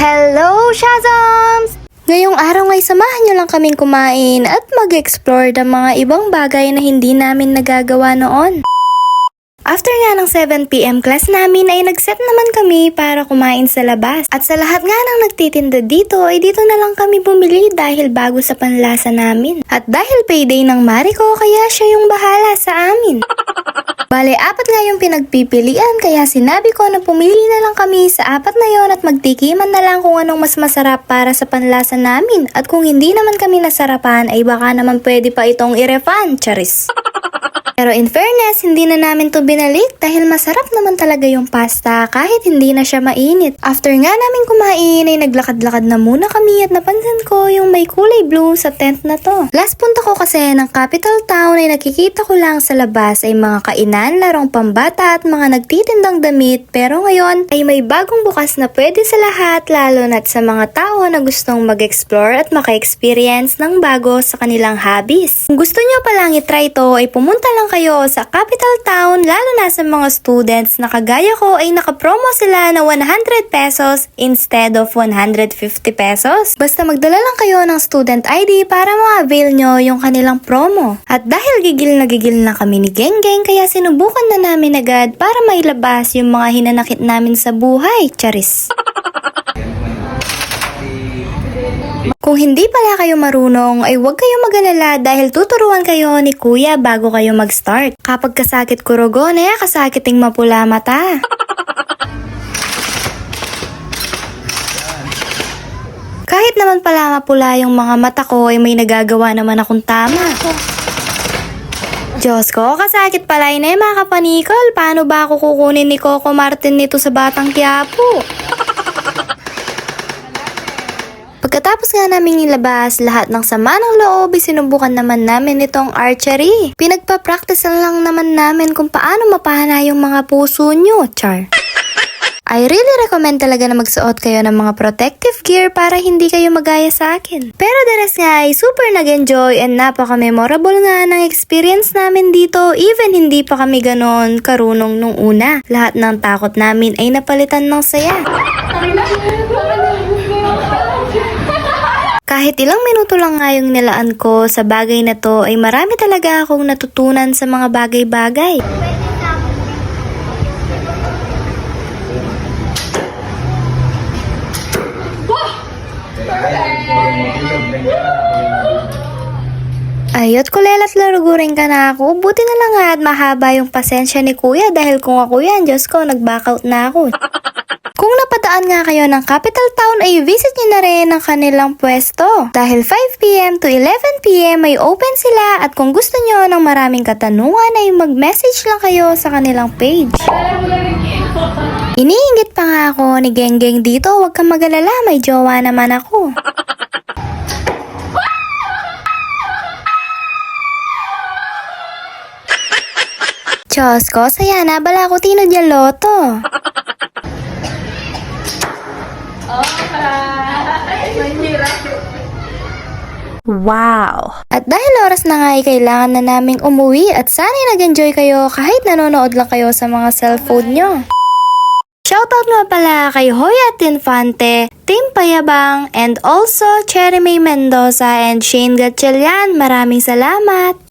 Hello, Shazams! Ngayong araw ay samahan nyo lang kaming kumain at mag-explore ng mga ibang bagay na hindi namin nagagawa noon. After nga ng 7pm class namin ay nag-set naman kami para kumain sa labas. At sa lahat nga ng nagtitinda dito ay dito na lang kami bumili dahil bago sa panlasa namin. At dahil payday ng Mariko kaya siya yung bahala sa amin. Bale, apat nga yung pinagpipilian kaya sinabi ko na pumili na lang kami sa apat na yon at magtikiman na lang kung anong mas masarap para sa panlasa namin. At kung hindi naman kami nasarapan ay baka naman pwede pa itong i-refund, charis. Pero in fairness, hindi na namin to binalik dahil masarap naman talaga yung pasta kahit hindi na siya mainit. After nga namin kumain ay naglakad-lakad na muna kami at napansin ko yung may kulay blue sa tent na to. Last punta ko kasi ng capital town ay nakikita ko lang sa labas ay mga kainan, larong pambata at mga nagtitindang damit pero ngayon ay may bagong bukas na pwede sa lahat lalo na't sa mga tao na gustong mag-explore at maka-experience ng bago sa kanilang hobbies. Kung gusto nyo palang itry to ay pumunta lang kayo sa capital town lalo na sa mga students na kagaya ko ay nakapromo sila na 100 pesos instead of 150 pesos. Basta magdala lang kayo ng student ID para ma-avail nyo yung kanilang promo. At dahil gigil na gigil na kami ni Geng Geng kaya sinubukan na namin agad para mailabas yung mga hinanakit namin sa buhay, charis. Kung hindi pala kayo marunong, ay huwag kayo mag-alala dahil tuturuan kayo ni kuya bago kayo mag-start. Kapag kasakit kurogon, eh, kasakiting mapula mata. Kahit naman pala mapula yung mga mata ko, ay may nagagawa naman akong tama. Diyos ko, kasakit pala yun eh mga kapanikol. Paano ba ako kukunin ni Coco Martin nito sa Batang Quiapo? Pagkatapos nga namin nilabas, lahat ng sama ng loob, sinubukan naman namin itong archery. Pinagpa-practice na lang naman namin kung paano mapahana yung mga puso nyo, char. I really recommend talaga na magsuot kayo ng mga protective gear para hindi kayo magaya sa akin. Pero the rest nga ay super nag-enjoy and napaka-memorable nga ng experience namin dito even hindi pa kami ganon karunong nung una. Lahat ng takot namin ay napalitan ng saya. Kahit ilang minuto lang nga yung nilaan ko sa bagay na to ay marami talaga akong natutunan sa mga bagay-bagay. Ayot, kulelat larugurin ka na ako. Buti na lang nga at mahaba yung pasensya ni kuya dahil kung ako yan, Diyos ko, nag-backout na ako. Kung napadaan nga kayo ng capital town ay visit nyo na rin ang kanilang pwesto. Dahil 5pm to 11pm ay open sila at kung gusto nyo ng maraming katanungan ay mag-message lang kayo sa kanilang page. Iniingit pa nga ako ni Geng Geng dito, huwag kang magalala, may jowa naman ako. Diyos ko, saya na, bala ko tino loto. Wow! At dahil oras na nga ay kailangan na naming umuwi at sana'y nag-enjoy kayo kahit nanonood lang kayo sa mga cellphone nyo. Shoutout nga pala kay Hoya Infante, Team Payabang, and also Cherry May Mendoza and Shane Gatchalian. Maraming salamat!